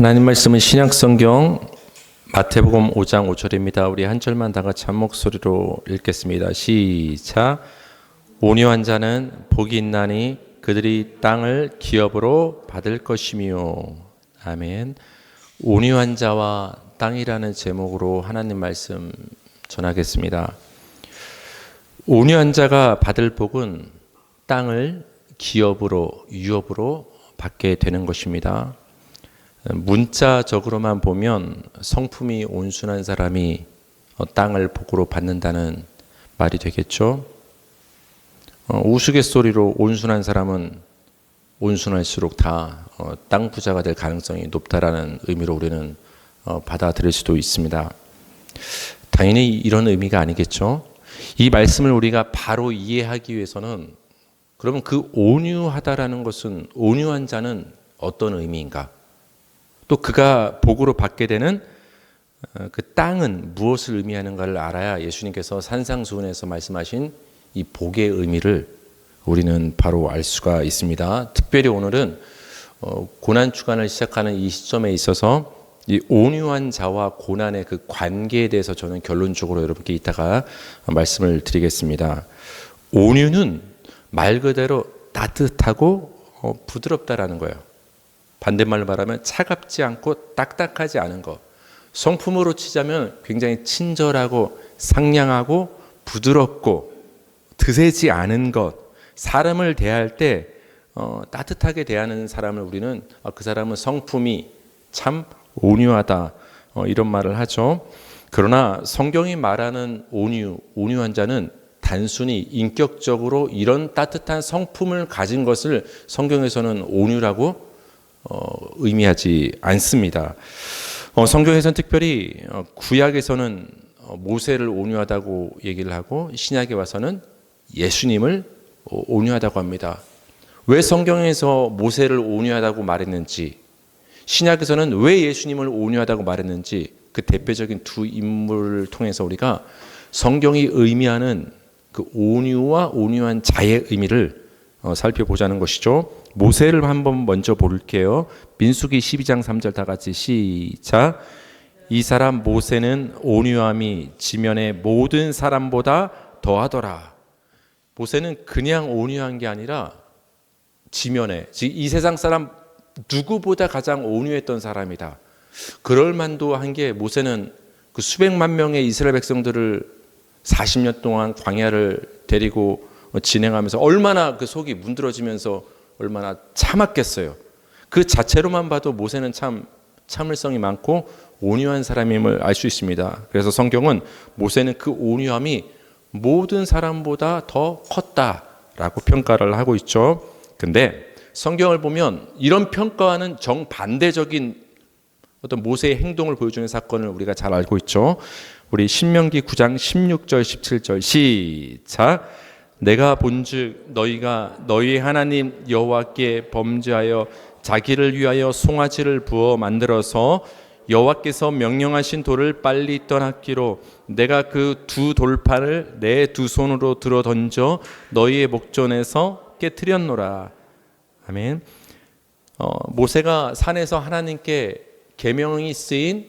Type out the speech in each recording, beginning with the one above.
하나님 말씀은 신약 성경 마태복음 5장 5절입니다. 우리 한 절만 다 같이 한 목소리로 읽겠습니다. 시작. 온유한 자는 복이 있나니 그들이 땅을 기업으로 받을 것이미요. 아멘. 온유한 자와 땅이라는 제목으로 하나님 말씀 전하겠습니다. 온유한 자가 받을 복은 땅을 기업으로 유업으로 받게 되는 것입니다. 문자적으로만 보면 성품이 온순한 사람이 어, 땅을 복으로 받는다는 말이 되겠죠. 어, 우스갯소리로 온순한 사람은 온순할수록 다 어, 땅 부자가 될 가능성이 높다라는 의미로 우리는 받아들일 수도 있습니다. 당연히 이런 의미가 아니겠죠. 이 말씀을 우리가 바로 이해하기 위해서는 그러면 그 온유하다라는 것은 온유한 자는 어떤 의미인가? 또 그가 복으로 받게 되는 어, 그 땅은 무엇을 의미하는가를 알아야 예수님께서 산상수훈에서 말씀하신 이 복의 의미를 우리는 바로 알 수가 있습니다. 특별히 오늘은 어, 고난 주간을 시작하는 이 시점에 있어서 이 온유한 자와 고난의 그 관계에 대해서 저는 결론적으로 여러분께 이따가 말씀을 드리겠습니다. 온유는 말 그대로 따뜻하고 어, 부드럽다라는 거예요. 반대말로 말하면 차갑지 않고 딱딱하지 않은 것. 성품으로 치자면 굉장히 친절하고 상냥하고 부드럽고 드세지 않은 것. 사람을 대할 때 어, 따뜻하게 대하는 사람을 우리는 아, 그 사람은 성품이 참 온유하다 어, 이런 말을 하죠. 그러나 성경이 말하는 온유, 온유한 자는 단순히 인격적으로 이런 따뜻한 성품을 가진 것을 성경에서는 온유라고 어, 의미하지 않습니다. 어, 성경에서는 특별히 어, 구약에서는 어, 모세를 온유하다고 얘기를 하고 신약에 와서는 예수님을 어, 온유하다고 합니다. 왜 성경에서 모세를 온유하다고 말했는지 신약에서는 왜 예수님을 온유하다고 말했는지 그 대표적인 두 인물을 통해서 우리가 성경이 의미하는 그 온유와 온유한 자의 의미를 어, 살펴보자는 것이죠. 모세를 한번 먼저 볼게요. 민수기 12장 3절 다 같이 시작. 이 사람 모세는 온유함이 지면의 모든 사람보다 더하더라. 모세는 그냥 온유한 게 아니라 지면에 이 세상 사람 누구보다 가장 온유했던 사람이다. 그럴 만도 한 게 모세는 그 수백만 명의 이스라엘 백성들을 40년 동안 광야를 데리고 진행하면서 얼마나 그 속이 문드러지면서 얼마나 참았겠어요. 그 자체로만 봐도 모세는 참 참을성이 많고 온유한 사람임을 알 수 있습니다. 그래서 성경은 모세는 그 온유함이 모든 사람보다 더 컸다라고 평가를 하고 있죠. 근데 성경을 보면 이런 평가와는 정반대적인 어떤 모세의 행동을 보여주는 사건을 우리가 잘 알고 있죠. 우리 신명기 9장 16절 17절 시작 내가 본즉 너희가 너희 하나님 여호와께 범죄하여 자기를 위하여 송아지를 부어 만들어서 여호와께서 명령하신 돌을 빨리 떠났기로 내가 그 두 돌판을 내두 손으로 들어 던져 너희의 목전에서 깨뜨렸노라. 아멘. 어, 모세가 산에서 하나님께 계명이 쓰인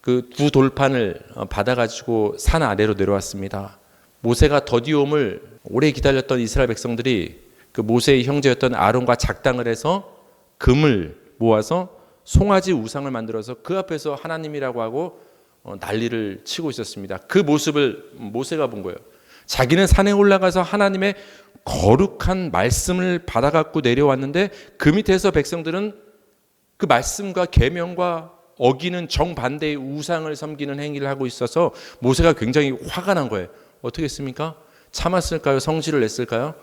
그 두 돌판을 어, 받아가지고 산 아래로 내려왔습니다. 모세가 더디움을 오래 기다렸던 이스라엘 백성들이 그 모세의 형제였던 아론과 작당을 해서 금을 모아서 송아지 우상을 만들어서 그 앞에서 하나님이라고 하고 어, 난리를 치고 있었습니다. 그 모습을 모세가 본 거예요. 자기는 산에 올라가서 하나님의 거룩한 말씀을 받아갖고 내려왔는데 그 밑에서 백성들은 그 말씀과 계명과 어기는 정반대의 우상을 섬기는 행위를 하고 있어서 모세가 굉장히 화가 난 거예요. 어떻게 했습니까? 참았을까요? 성질을 냈을까요?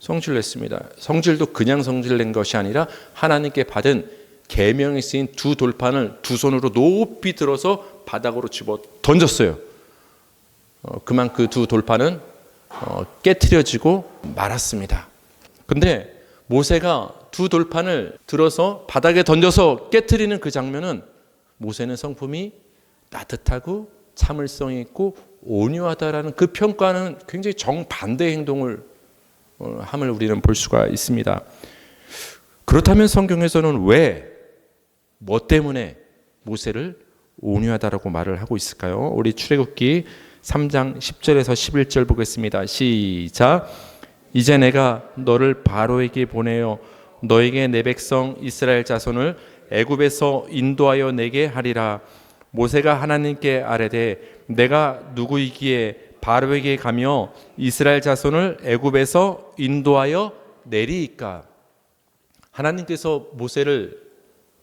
성질 냈습니다. 성질도 그냥 성질 낸 것이 아니라 하나님께 받은 계명이 쓰인 두 돌판을 두 손으로 높이 들어서 바닥으로 집어 던졌어요. 어, 그만 그 두 돌판은 어, 깨트려지고 말았습니다. 근데 모세가 두 돌판을 들어서 바닥에 던져서 깨트리는 그 장면은 모세는 성품이 따뜻하고 참을성이 있고 온유하다라는 그 평가는 굉장히 정반대 행동을 어, 함을 우리는 볼 수가 있습니다. 그렇다면 성경에서는 왜 뭐 때문에 모세를 온유하다라고 말을 하고 있을까요? 우리 출애굽기 3장 10절에서 11절 보겠습니다. 시작. 이제 내가 너를 바로에게 보내어 너에게 내 백성 이스라엘 자손을 애굽에서 인도하여 내게 하리라. 모세가 하나님께 아뢰되 내가 누구이기에 바로에게 가며 이스라엘 자손을 애굽에서 인도하여 내리이까. 하나님께서 모세를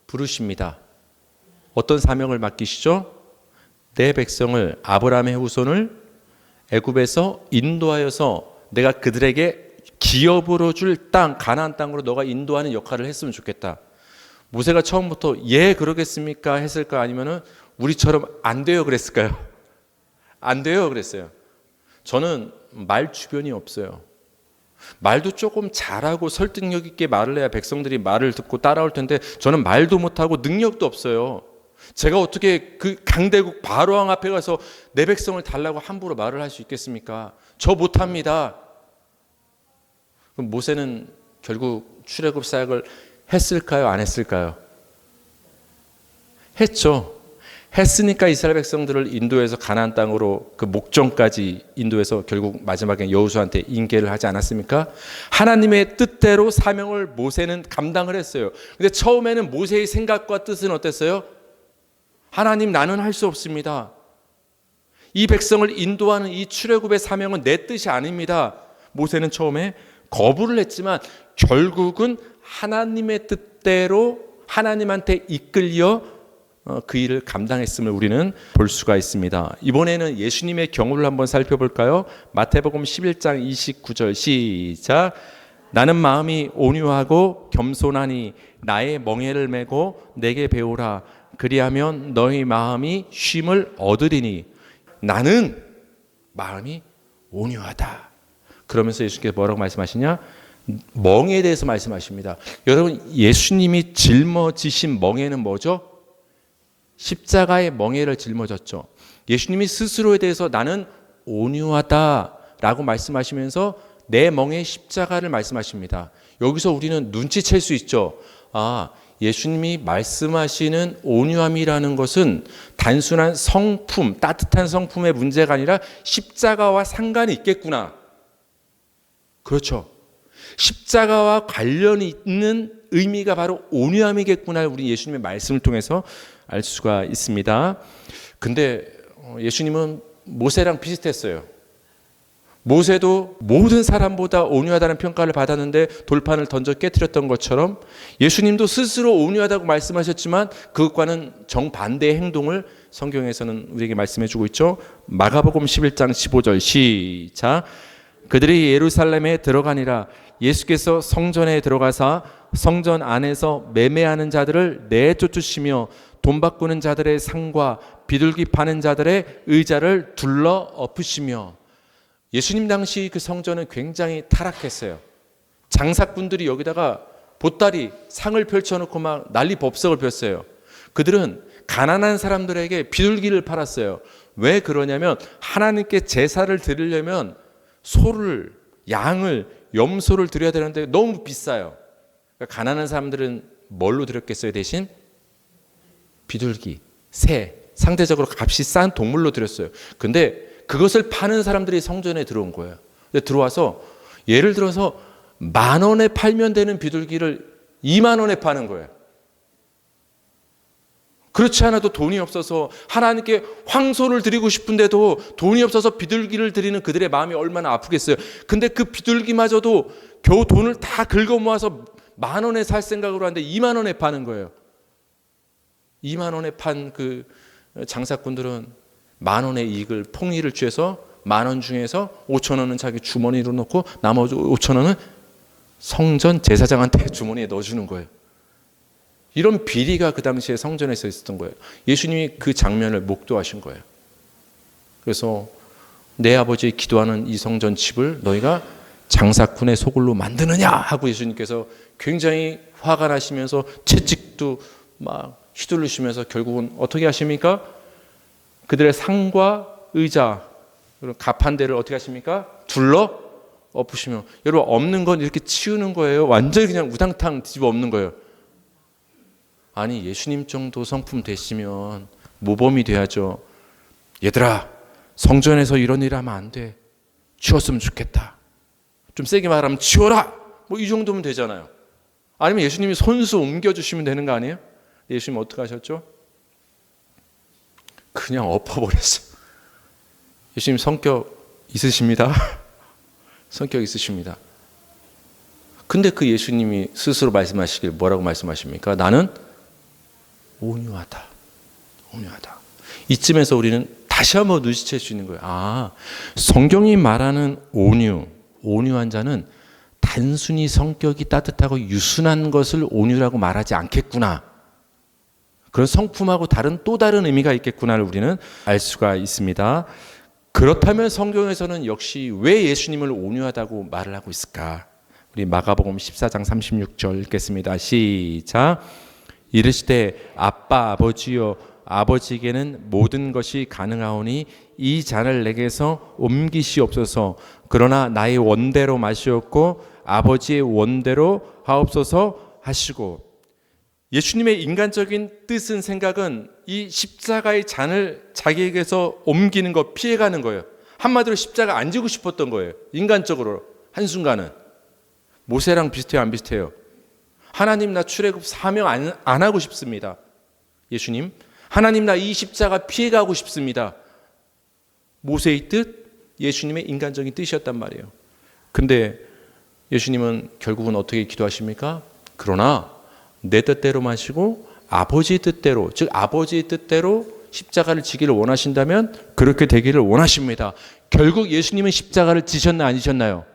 부르십니다. 어떤 사명을 맡기시죠? 내 백성을 아브라함의 후손을 애굽에서 인도하여서 내가 그들에게 기업으로 줄 땅 가나안 땅으로 너가 인도하는 역할을 했으면 좋겠다. 모세가 처음부터 예 그러겠습니까 했을까 아니면은 우리처럼 안 돼요 그랬을까요? 안 돼요 그랬어요. 저는 말 주변이 없어요. 말도 조금 잘하고 설득력 있게 말을 해야 백성들이 말을 듣고 따라올 텐데 저는 말도 못하고 능력도 없어요. 제가 어떻게 그 강대국 바로왕 앞에 가서 내 백성을 달라고 함부로 말을 할 수 있겠습니까? 저 못합니다. 그럼 모세는 결국 출애굽 사역을 했을까요? 안 했을까요? 했죠. 했으니까 이스라엘 백성들을 인도에서 가나안 땅으로 그 목전까지 인도에서 결국 마지막에 여호수아한테 인계를 하지 않았습니까? 하나님의 뜻대로 사명을 모세는 감당을 했어요. 근데 처음에는 모세의 생각과 뜻은 어땠어요? 하나님 나는 할 수 없습니다. 이 백성을 인도하는 이 출애굽의 사명은 내 뜻이 아닙니다. 모세는 처음에 거부를 했지만 결국은 하나님의 뜻대로 하나님한테 이끌려 어, 그 일을 감당했음을 우리는 볼 수가 있습니다. 이번에는 예수님의 경우를 한번 살펴볼까요? 마태복음 11장 29절 시작. 나는 마음이 온유하고 겸손하니 나의 멍에를 메고 내게 배우라. 그리하면 너희 마음이 쉼을 얻으리니 나는 마음이 온유하다. 그러면서 예수께서 뭐라고 말씀하시냐? 멍에 대해서 말씀하십니다. 여러분 예수님이 짊어지신 멍에는 뭐죠? 십자가의 멍에를 짊어졌죠. 예수님이 스스로에 대해서 나는 온유하다 라고 말씀하시면서 내 멍에 십자가를 말씀하십니다. 여기서 우리는 눈치챌 수 있죠. 아, 예수님이 말씀하시는 온유함이라는 것은 단순한 성품, 따뜻한 성품의 문제가 아니라 십자가와 상관이 있겠구나. 그렇죠. 십자가와 관련이 있는 의미가 바로 온유함이겠구나. 우리 예수님의 말씀을 통해서 알 수가 있습니다. 근데 어, 예수님은 모세랑 비슷했어요. 모세도 모든 사람보다 온유하다는 평가를 받았는데 돌판을 던져 깨뜨렸던 것처럼 예수님도 스스로 온유하다고 말씀하셨지만 그것과는 정반대의 행동을 성경에서는 우리에게 말씀해 주고 있죠. 마가복음 11장 15절 시작 그들이 예루살렘에 들어가니라 예수께서 성전에 들어가사 성전 안에서 매매하는 자들을 내쫓으시며 돈 바꾸는 자들의 상과 비둘기 파는 자들의 의자를 둘러 엎으시며 예수님 당시 그 성전은 굉장히 타락했어요. 장사꾼들이 여기다가 보따리 상을 펼쳐놓고 막 난리 법석을 폈어요. 그들은 가난한 사람들에게 비둘기를 팔았어요. 왜 그러냐면 하나님께 제사를 드리려면 소를 양을 염소를 드려야 되는데 너무 비싸요. 그러니까 가난한 사람들은 뭘로 드렸겠어요 대신 비둘기, 새 상대적으로 값이 싼 동물로 드렸어요. 근데 그것을 파는 사람들이 성전에 들어온 거예요. 들어와서 예를 들어서 만 원에 팔면 되는 비둘기를 2만 원에 파는 거예요. 그렇지 않아도 돈이 없어서 하나님께 황소를 드리고 싶은데도 돈이 없어서 비둘기를 드리는 그들의 마음이 얼마나 아프겠어요. 근데 그 비둘기마저도 겨우 돈을 다 긁어 모아서 만 원에 살 생각으로 하는데 2만 원에 파는 거예요. 2만 원에 판 그 장사꾼들은 만 원의 이익을 풍이를 취해서 만 원 중에서 5천 원은 자기 주머니로 넣고 나머지 5천 원은 성전 제사장한테 주머니에 넣어주는 거예요. 이런 비리가 그 당시에 성전에서 있었던 거예요. 예수님이 그 장면을 목도하신 거예요. 그래서 내 아버지 기도하는 이 성전 집을 너희가 장사꾼의 소굴로 만드느냐 하고 예수님께서 굉장히 화가 나시면서 채찍도 막 휘둘르시면서 결국은 어떻게 하십니까? 그들의 상과 의자 그리고 갑한 대를 어떻게 하십니까? 둘러 엎으시며 여러분 없는 건 이렇게 치우는 거예요. 완전히 그냥 우당탕 뒤집어 엎는 거예요. 아니 예수님 정도 성품 되시면 모범이 돼야죠. 얘들아 성전에서 이런 일 하면 안 돼. 치웠으면 좋겠다. 좀 세게 말하면 치워라. 뭐 이 정도면 되잖아요. 아니면 예수님이 손수 옮겨주시면 되는 거 아니에요? 예수님 어떻게 하셨죠? 그냥 엎어버렸어. 예수님 성격 있으십니다. 성격 있으십니다. 근데 그 예수님이 스스로 말씀하시길 뭐라고 말씀하십니까? 나는 온유하다. 온유하다. 이쯤에서 우리는 다시 한번 눈치챌 수 있는 거예요. 아, 성경이 말하는 온유, 온유한 자는 단순히 성격이 따뜻하고 유순한 것을 온유라고 말하지 않겠구나. 그런 성품하고 다른 또 다른 의미가 있겠구나를 우리는 알 수가 있습니다. 그렇다면 성경에서는 역시 왜 예수님을 온유하다고 말을 하고 있을까? 우리 마가복음 14장 36절 읽겠습니다. 시작. 이르시되 아빠 아버지여 아버지에게는 모든 것이 가능하오니 이 잔을 내게서 옮기시옵소서. 그러나 나의 원대로 마시옵고 아버지의 원대로 하옵소서 하시고 예수님의 인간적인 뜻은 생각은 이 십자가의 잔을 자기에게서 옮기는 거 피해가는 거예요. 한마디로 십자가 안 지고 싶었던 거예요. 인간적으로 한순간은 모세랑 비슷해요, 안 비슷해요? 하나님 나 출애굽 사명 안, 안 하고 싶습니다. 예수님, 하나님 나 이 십자가 피해가고 싶습니다. 모세의 뜻, 예수님의 인간적인 뜻이었단 말이에요. 근데 예수님은 결국은 어떻게 기도하십니까? 그러나 내 뜻대로 마시고 아버지 뜻대로, 즉 아버지의 뜻대로 십자가를 지기를 원하신다면 그렇게 되기를 원하십니다. 결국 예수님은 십자가를 지셨나 안 지셨나요?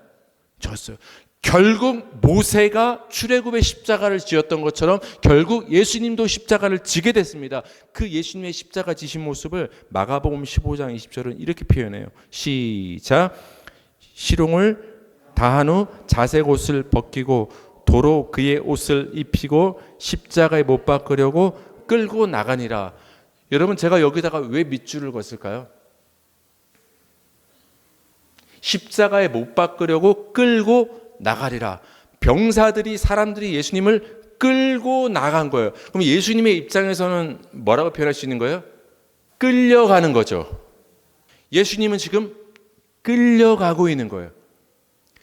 졌어요. 결국 모세가 출애굽의 십자가를 지었던 것처럼 결국 예수님도 십자가를 지게 됐습니다. 그 예수님의 십자가 지신 모습을 마가복음 15장 20절은 이렇게 표현해요. 시작. 시롱을 다한 후 자색 옷을 벗기고 도로 그의 옷을 입히고 십자가에 못 박으려고 끌고 나가니라. 여러분 제가 여기다가 왜 밑줄을 걷을까요? 십자가에 못 박으려고 끌고 나가리라. 병사들이 사람들이 예수님을 끌고 나간 거예요. 그럼 예수님의 입장에서는 뭐라고 표현할 수 있는 거예요? 끌려가는 거죠. 예수님은 지금 끌려가고 있는 거예요.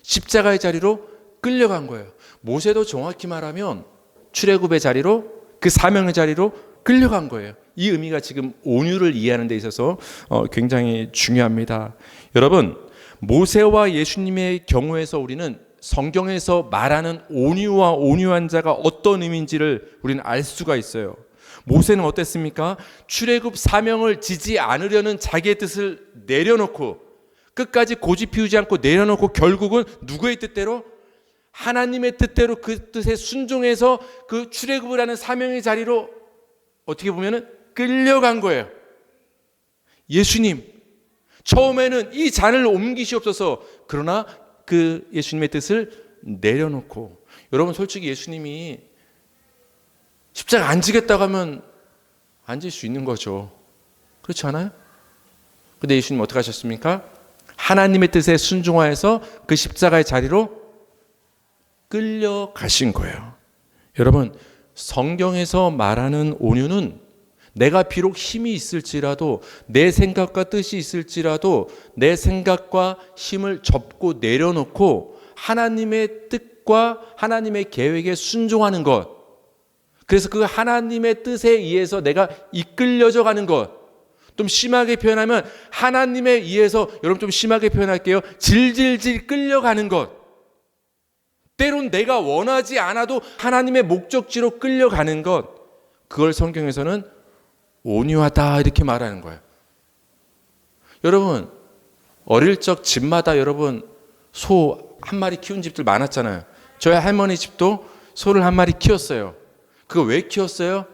십자가의 자리로 끌려간 거예요. 모세도 정확히 말하면 출애굽의 자리로 그 사명의 자리로 끌려간 거예요. 이 의미가 지금 온유를 이해하는 데 있어서 어, 굉장히 중요합니다. 여러분, 모세와 예수님의 경우에서 우리는 성경에서 말하는 온유와 온유한 자가 어떤 의미인지를 우리는 알 수가 있어요. 모세는 어땠습니까? 출애굽 사명을 지지 않으려는 자기의 뜻을 내려놓고 끝까지 고집 피우지 않고 내려놓고 결국은 누구의 뜻대로 하나님의 뜻대로 그 뜻에 순종해서 그 출애굽을 하는 사명의 자리로 어떻게 보면은 끌려간 거예요. 예수님 처음에는 이 잔을 옮기시옵소서 그러나 그 예수님의 뜻을 내려놓고 여러분 솔직히 예수님이 십자가 안 지겠다고 하면 앉을 수 있는 거죠. 그렇지 않아요? 근데 예수님 어떻게 하셨습니까? 하나님의 뜻에 순종하여서 그 십자가의 자리로 끌려가신 거예요. 여러분, 성경에서 말하는 온유는 내가 비록 힘이 있을지라도 내 생각과 뜻이 있을지라도 내 생각과 힘을 접고 내려놓고 하나님의 뜻과 하나님의 계획에 순종하는 것. 그래서 그 하나님의 뜻에 의해서 내가 이끌려져 가는 것. 좀 심하게 표현하면 하나님에 의해서 여러분 좀 심하게 표현할게요. 질질질 끌려가는 것. 때론 내가 원하지 않아도 하나님의 목적지로 끌려가는 것. 그걸 성경에서는 온유하다 이렇게 말하는 거예요. 여러분 어릴 적 집마다 여러분 소 한 마리 키운 집들 많았잖아요. 저희 할머니 집도 소를 한 마리 키웠어요. 그거 왜 키웠어요?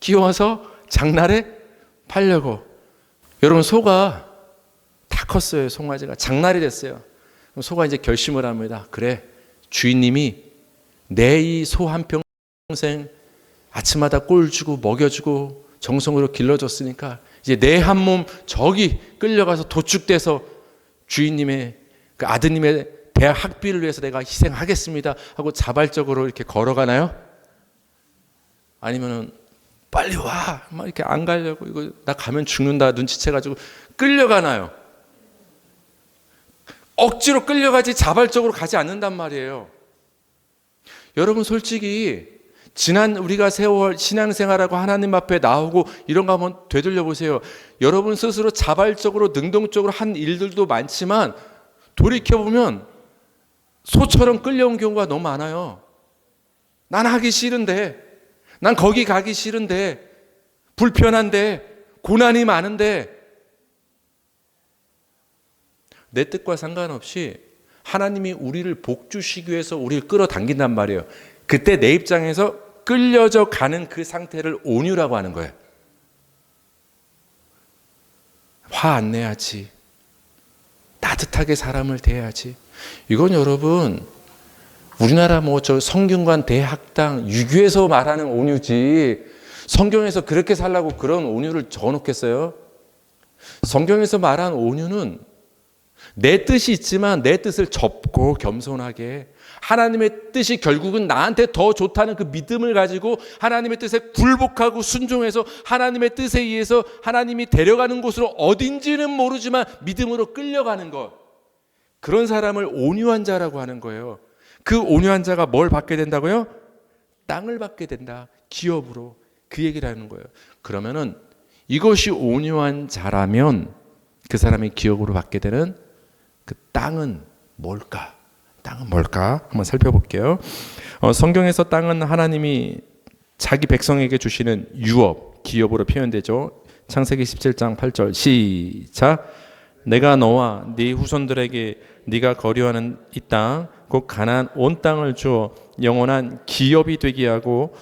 키워서 장날에 팔려고. 여러분 소가 다 컸어요. 송아지가 장날이 됐어요. 소가 이제 결심을 합니다. 그래 주인님이 내 이 소 한 평생 아침마다 꼴 주고 먹여주고 정성으로 길러줬으니까 이제 내 한 몸 저기 끌려가서 도축돼서 주인님의 그 아드님의 대학 학비를 위해서 내가 희생하겠습니다 하고 자발적으로 이렇게 걸어가나요? 아니면은 빨리 와. 막 이렇게 안 가려고 이거 나 가면 죽는다 눈치채 가지고 끌려가나요? 억지로 끌려가지 자발적으로 가지 않는단 말이에요. 여러분 솔직히 지난 우리가 세월 신앙생활하고 하나님 앞에 나오고 이런 거 한번 되돌려 보세요. 여러분 스스로 자발적으로 능동적으로 한 일들도 많지만 돌이켜 보면 소처럼 끌려온 경우가 너무 많아요. 난 하기 싫은데, 난 거기 가기 싫은데, 불편한데, 고난이 많은데, 내 뜻과 상관없이 하나님이 우리를 복주시기 위해서 우리를 끌어당긴단 말이에요. 그때 내 입장에서 끌려져 가는 그 상태를 온유라고 하는 거예요. 화 안 내야지. 따뜻하게 사람을 대해야지. 이건 여러분 우리나라 뭐 저 성균관 대학당 유교에서 말하는 온유지 성경에서 그렇게 살라고 그런 온유를 적어놓겠어요? 성경에서 말한 온유는 내 뜻이 있지만 내 뜻을 접고 겸손하게 하나님의 뜻이 결국은 나한테 더 좋다는 그 믿음을 가지고 하나님의 뜻에 굴복하고 순종해서 하나님의 뜻에 의해서 하나님이 데려가는 곳으로 어딘지는 모르지만 믿음으로 끌려가는 것. 그런 사람을 온유한 자라고 하는 거예요. 그 온유한 자가 뭘 받게 된다고요? 땅을 받게 된다. 기업으로. 그 얘기를 하는 거예요. 그러면은 이것이 온유한 자라면 그 사람이 기업으로 받게 되는 그 땅은 뭘까? 땅은 뭘까? 한번 살펴볼게요. 어, 성경에서 땅은 하나님이 자기 백성에게 주시는 유업, 기업으로 표현되죠. 창세기 17장 8절 시작. 내가 너와 네 후손들에게 네가 거류하는 이 땅, 곧 가나안 온 땅을 주어 영원한 기업이 되게 하고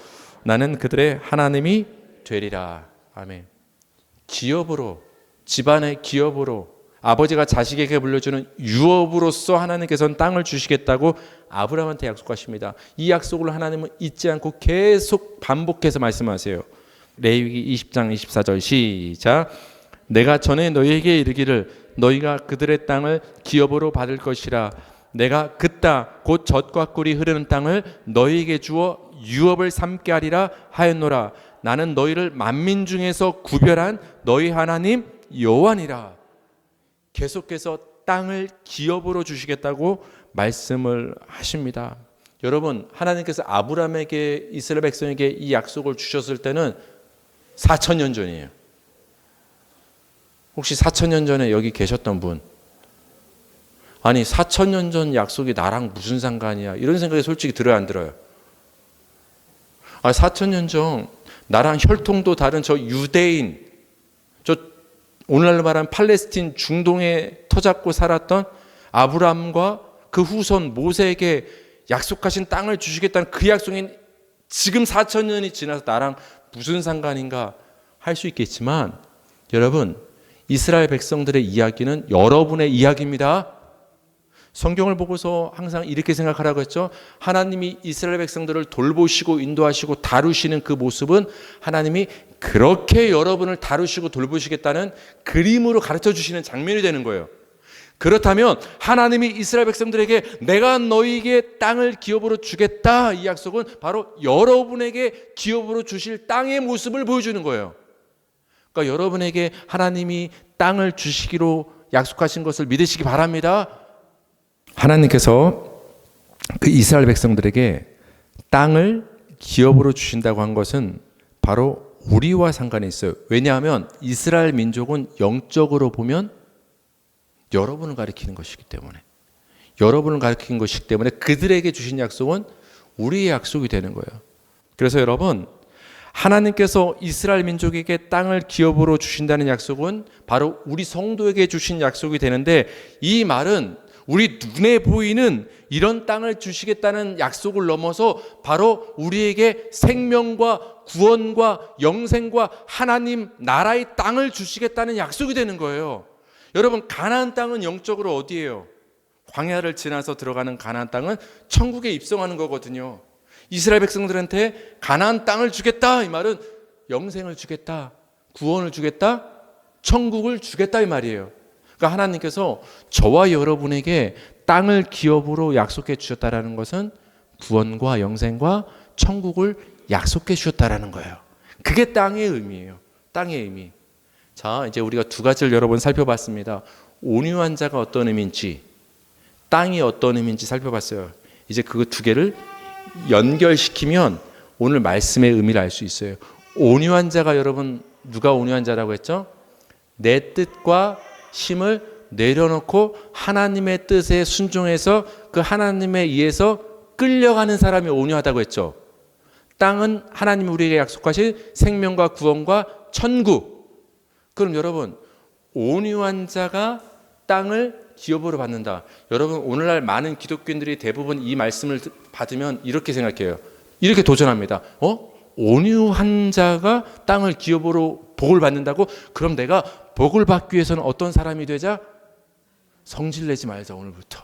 나는 그들의 하나님이 되리라. 아멘. 기업으로 집안의 기업으로 아버지가 자식에게 물려주는 유업으로서 하나님께서는 땅을 주시겠다고 아브라함한테 약속하십니다. 이 약속을 하나님은 잊지 않고 계속 반복해서 말씀하세요. 레위기 20장 24절 시작. 내가 전에 너희에게 이르기를 너희가 그들의 땅을 기업으로 받을 것이라. 내가 그 땅 곧 젖과 꿀이 흐르는 땅을 너희에게 주어 유업을 삼게 하리라 하였노라. 나는 너희를 만민 중에서 구별한 너희 하나님 여호와니라. 계속해서 땅을 기업으로 주시겠다고 말씀을 하십니다. 여러분, 하나님께서 아브라함에게 이스라엘 백성에게 이 약속을 주셨을 때는 4천 년 전이에요. 혹시 4천 년 전에 여기 계셨던 분? 아니, 4천 년 전 약속이 나랑 무슨 상관이야? 이런 생각이 솔직히 들어요, 안 들어요? 아, 4천 년 전 나랑 혈통도 다른 저 유대인, 저 오늘날로 말하면 팔레스틴 중동에 터잡고 살았던 아브라함과 그 후손 모세에게 약속하신 땅을 주시겠다는 그 약속이 지금 4천 년이 지나서 나랑 무슨 상관인가 할 수 있겠지만 여러분 이스라엘 백성들의 이야기는 여러분의 이야기입니다. 성경을 보고서 항상 이렇게 생각하라고 했죠. 하나님이 이스라엘 백성들을 돌보시고 인도하시고 다루시는 그 모습은 하나님이 그렇게 여러분을 다루시고 돌보시겠다는 그림으로 가르쳐 주시는 장면이 되는 거예요. 그렇다면 하나님이 이스라엘 백성들에게 내가 너희에게 땅을 기업으로 주겠다 이 약속은 바로 여러분에게 기업으로 주실 땅의 모습을 보여주는 거예요. 그러니까 여러분에게 하나님이 땅을 주시기로 약속하신 것을 믿으시기 바랍니다. 하나님께서 그 이스라엘 백성들에게 땅을 기업으로 주신다고 한 것은 바로 우리와 상관이 있어요. 왜냐하면 이스라엘 민족은 영적으로 보면 여러분을 가리키는 것이기 때문에 여러분을 가리키는 것이기 때문에 그들에게 주신 약속은 우리의 약속이 되는 거예요. 그래서 여러분 하나님께서 이스라엘 민족에게 땅을 기업으로 주신다는 약속은 바로 우리 성도에게 주신 약속이 되는데 이 말은 우리 눈에 보이는 이런 땅을 주시겠다는 약속을 넘어서 바로 우리에게 생명과 구원과 영생과 하나님 나라의 땅을 주시겠다는 약속이 되는 거예요. 여러분 가나안 땅은 영적으로 어디예요? 광야를 지나서 들어가는 가나안 땅은 천국에 입성하는 거거든요. 이스라엘 백성들한테 가나안 땅을 주겠다 이 말은 영생을 주겠다, 구원을 주겠다, 천국을 주겠다 이 말이에요. 그러니까 하나님께서 저와 여러분에게 땅을 기업으로 약속해 주셨다라는 것은 구원과 영생과 천국을 약속해 주셨다라는 거예요. 그게 땅의 의미예요. 땅의 의미. 자, 이제 우리가 두 가지를 여러 번 살펴봤습니다. 온유한 자가 어떤 의미인지, 땅이 어떤 의미인지 살펴봤어요. 이제 그 두 개를 연결시키면 오늘 말씀의 의미를 알 수 있어요. 온유한 자가 여러분 누가 온유한 자라고 했죠? 내 뜻과 힘을 내려놓고 하나님의 뜻에 순종해서 그 하나님에 의해서 끌려가는 사람이 온유하다고 했죠. 땅은 하나님이 우리에게 약속하신 생명과 구원과 천국. 그럼 여러분 온유한 자가 땅을 기업으로 받는다. 여러분 오늘날 많은 기독교인들이 대부분 이 말씀을 받으면 이렇게 생각해요. 이렇게 도전합니다. 어? 온유한 자가 땅을 기업으로 복을 받는다고? 그럼 내가 복을 받기 위해서는 어떤 사람이 되자? 성질 내지 말자 오늘부터.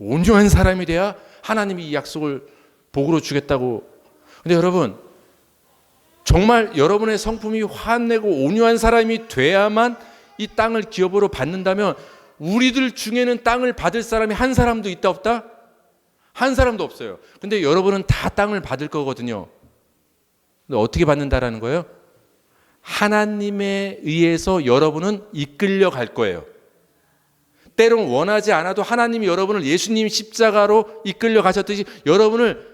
온유한 사람이 돼야 하나님이 이 약속을 복으로 주겠다고. 근데 여러분 정말 여러분의 성품이 화내고 온유한 사람이 돼야만 이 땅을 기업으로 받는다면 우리들 중에는 땅을 받을 사람이 한 사람도 있다 없다? 한 사람도 없어요. 근데 여러분은 다 땅을 받을 거거든요. 근데 어떻게 받는다라는 거예요? 하나님에 의해서 여러분은 이끌려 갈 거예요. 때론 원하지 않아도 하나님이 여러분을 예수님 십자가로 이끌려 가셨듯이 여러분을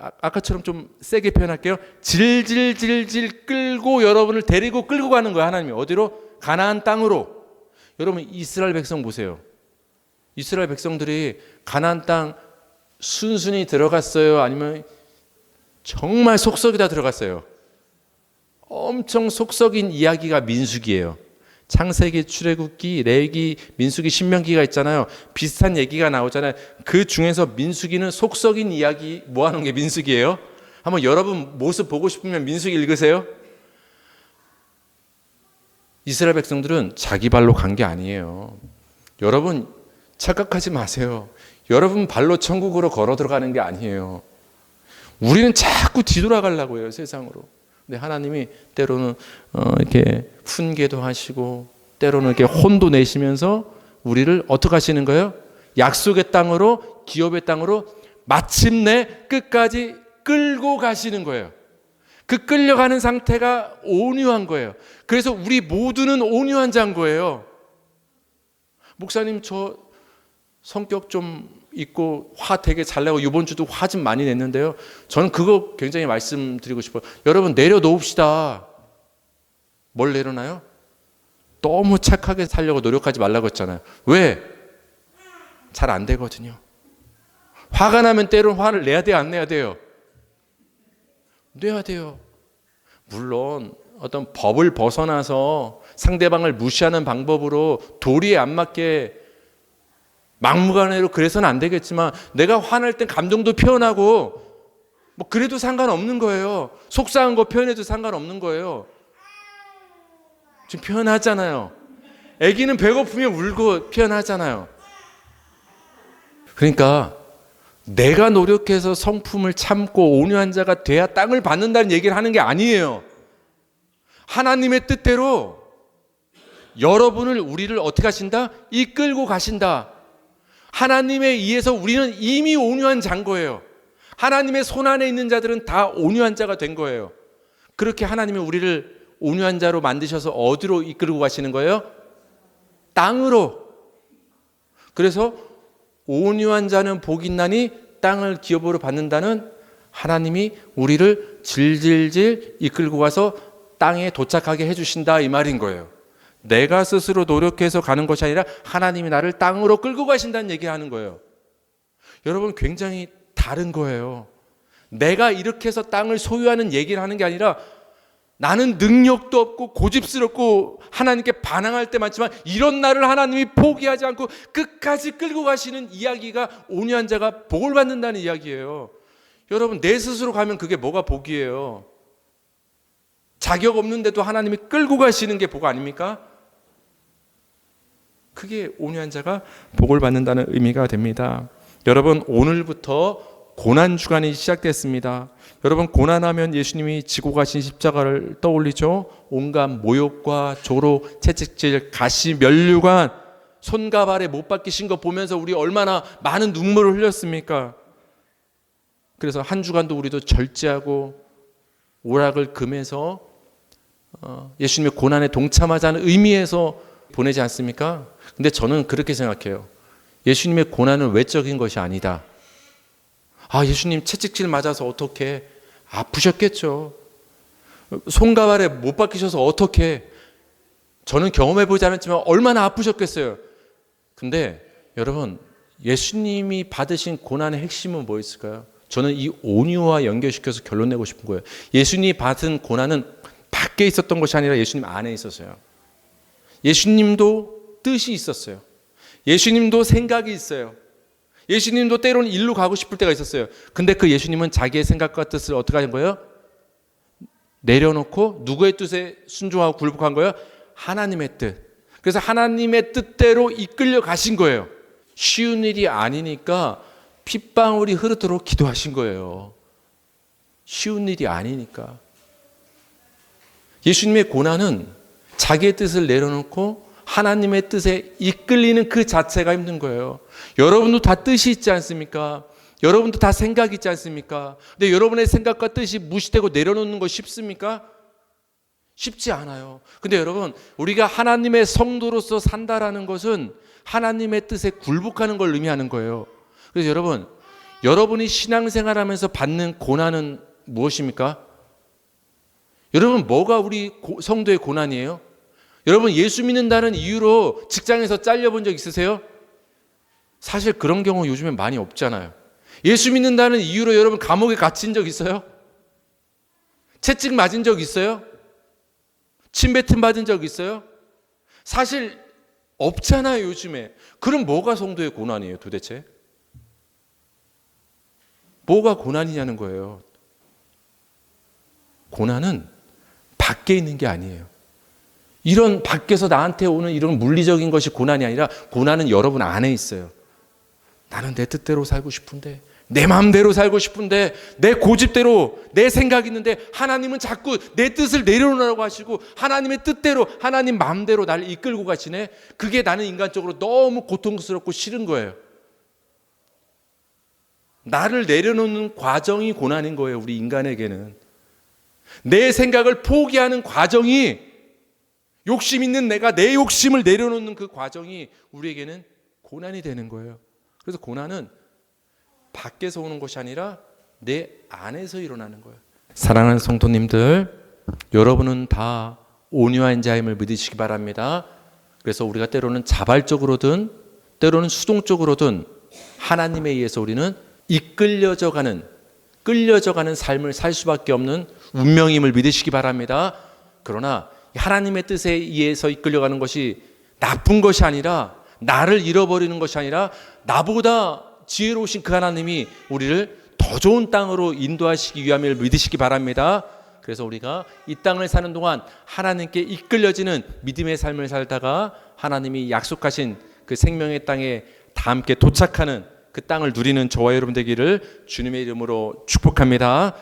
아- 아까처럼 좀 세게 표현할게요. 질질질질 끌고 여러분을 데리고 끌고 가는 거예요. 하나님이 어디로? 가나안 땅으로. 여러분 이스라엘 백성 보세요. 이스라엘 백성들이 가나안 땅 순순히 들어갔어요. 아니면 정말 속썩이다 들어갔어요. 엄청 속썩인 이야기가 민수기예요. 창세기, 출애굽기, 레기, 민수기, 신명기가 있잖아요. 비슷한 얘기가 나오잖아요. 그 중에서 민수기는 속썩인 이야기 모아놓은 게 민수기예요. 한번 여러분 모습 보고 싶으면 민수기 읽으세요. 이스라엘 백성들은 자기 발로 간 게 아니에요. 여러분 착각하지 마세요. 여러분 발로 천국으로 걸어 들어가는 게 아니에요. 우리는 자꾸 뒤돌아가려고 해요, 세상으로. 근데 하나님이 때로는 어, 이렇게 훈계도 하시고 때로는 이렇게 혼도 내시면서 우리를 어떻게 하시는 거예요? 약속의 땅으로 기업의 땅으로 마침내 끝까지 끌고 가시는 거예요. 그 끌려가는 상태가 온유한 거예요. 그래서 우리 모두는 온유한 자인 거예요. 목사님 저 성격 좀 있고 화 되게 잘 내고 이번 주도 화 좀 많이 냈는데요. 저는 그거 굉장히 말씀드리고 싶어요. 여러분 내려놓읍시다. 뭘 내려놔요? 너무 착하게 살려고 노력하지 말라고 했잖아요. 왜? 잘 안 되거든요. 화가 나면 때론 화를 내야 돼요, 안 내야 돼요? 내야 돼요. 물론 어떤 법을 벗어나서 상대방을 무시하는 방법으로 도리에 안 맞게 막무가내로 그래서는 안 되겠지만 내가 화날 땐 감정도 표현하고 뭐 그래도 상관없는 거예요. 속상한 거 표현해도 상관없는 거예요. 지금 표현하잖아요. 아기는 배고프면 울고 표현하잖아요. 그러니까 내가 노력해서 성품을 참고 온유한 자가 돼야 땅을 받는다는 얘기를 하는 게 아니에요. 하나님의 뜻대로 여러분을 우리를 어떻게 하신다? 이끌고 가신다. 하나님에 의해서 우리는 이미 온유한 자인 거예요. 하나님의 손 안에 있는 자들은 다 온유한 자가 된 거예요. 그렇게 하나님이 우리를 온유한 자로 만드셔서 어디로 이끌고 가시는 거예요? 땅으로. 그래서 온유한 자는 복 있나니 땅을 기업으로 받는다는 하나님이 우리를 질질질 이끌고 가서 땅에 도착하게 해주신다 이 말인 거예요. 내가 스스로 노력해서 가는 것이 아니라 하나님이 나를 땅으로 끌고 가신다는 얘기 하는 거예요. 여러분 굉장히 다른 거예요. 내가 이렇게 해서 땅을 소유하는 얘기를 하는 게 아니라 나는 능력도 없고 고집스럽고 하나님께 반항할 때 많지만 이런 나를 하나님이 포기하지 않고 끝까지 끌고 가시는 이야기가 온유한 자가 복을 받는다는 이야기예요. 여러분 내 스스로 가면 그게 뭐가 복이에요? 자격 없는데도 하나님이 끌고 가시는 게 복 아닙니까? 그게 온유한 자가 복을 받는다는 의미가 됩니다. 여러분 오늘부터 고난 주간이 시작됐습니다. 여러분 고난하면 예수님이 지고 가신 십자가를 떠올리죠. 온갖 모욕과 조로, 채찍질, 가시, 면류관, 손과 발에 못 박히신 거 보면서 우리 얼마나 많은 눈물을 흘렸습니까? 그래서 한 주간도 우리도 절제하고 오락을 금해서 어, 예수님의 고난에 동참하자는 의미에서 보내지 않습니까? 근데 저는 그렇게 생각해요. 예수님의 고난은 외적인 것이 아니다. 아, 예수님 채찍질 맞아서 어떻게 아프셨겠죠. 손가발에 못 박히셔서 어떻게 저는 경험해 보지 않았지만 얼마나 아프셨겠어요. 근데 여러분 예수님이 받으신 고난의 핵심은 뭐였을까요? 저는 이 온유와 연결시켜서 결론 내고 싶은 거예요. 예수님이 받은 고난은 밖에 있었던 것이 아니라 예수님 안에 있었어요. 예수님도 뜻이 있었어요. 예수님도 생각이 있어요. 예수님도 때로는 일로 가고 싶을 때가 있었어요. 근데 그 예수님은 자기의 생각과 뜻을 어떻게 하는 거예요? 내려놓고 누구의 뜻에 순종하고 굴복한 거예요? 하나님의 뜻. 그래서 하나님의 뜻대로 이끌려 가신 거예요. 쉬운 일이 아니니까 핏방울이 흐르도록 기도하신 거예요. 쉬운 일이 아니니까. 예수님의 고난은 자기의 뜻을 내려놓고 하나님의 뜻에 이끌리는 그 자체가 힘든 거예요. 여러분도 다 뜻이 있지 않습니까? 여러분도 다 생각이 있지 않습니까? 근데 여러분의 생각과 뜻이 무시되고 내려놓는 거 쉽습니까? 쉽지 않아요. 근데 여러분, 우리가 하나님의 성도로서 산다라는 것은 하나님의 뜻에 굴복하는 걸 의미하는 거예요. 그래서 여러분, 여러분이 신앙생활 하면서 받는 고난은 무엇입니까? 여러분, 뭐가 우리 고- 성도의 고난이에요? 여러분, 예수 믿는다는 이유로 직장에서 잘려본 적 있으세요? 사실 그런 경우 요즘에 많이 없잖아요. 예수 믿는다는 이유로 여러분 감옥에 갇힌 적 있어요? 채찍 맞은 적 있어요? 침뱉음 받은 적 있어요? 사실 없잖아요, 요즘에. 그럼 뭐가 성도의 고난이에요, 도대체? 뭐가 고난이냐는 거예요. 고난은 밖에 있는 게 아니에요. 이런 밖에서 나한테 오는 이런 물리적인 것이 고난이 아니라 고난은 여러분 안에 있어요. 나는 내 뜻대로 살고 싶은데 내 마음대로 살고 싶은데 내 고집대로 내 생각이 있는데 하나님은 자꾸 내 뜻을 내려놓으라고 하시고 하나님의 뜻대로 하나님 마음대로 나를 이끌고 가시네. 그게 나는 인간적으로 너무 고통스럽고 싫은 거예요. 나를 내려놓는 과정이 고난인 거예요. 우리 인간에게는 내 생각을 포기하는 과정이 욕심 있는 내가 내 욕심을 내려놓는 그 과정이 우리에게는 고난이 되는 거예요. 그래서 고난은 밖에서 오는 것이 아니라 내 안에서 일어나는 거예요. 사랑하는 성도님들, 여러분은 다 온유한 자임을 믿으시기 바랍니다. 그래서 우리가 때로는 자발적으로든 때로는 수동적으로든 하나님에 의해서 우리는 이끌려져 가는 끌려져 가는 삶을 살 수밖에 없는 운명임을 믿으시기 바랍니다. 그러나 하나님의 뜻에 의해서 이끌려가는 것이 나쁜 것이 아니라 나를 잃어버리는 것이 아니라 나보다 지혜로우신 그 하나님이 우리를 더 좋은 땅으로 인도하시기 위함을 믿으시기 바랍니다. 그래서 우리가 이 땅을 사는 동안 하나님께 이끌려지는 믿음의 삶을 살다가 하나님이 약속하신 그 생명의 땅에 다 함께 도착하는 그 땅을 누리는 저와 여러분 되기를 주님의 이름으로 축복합니다.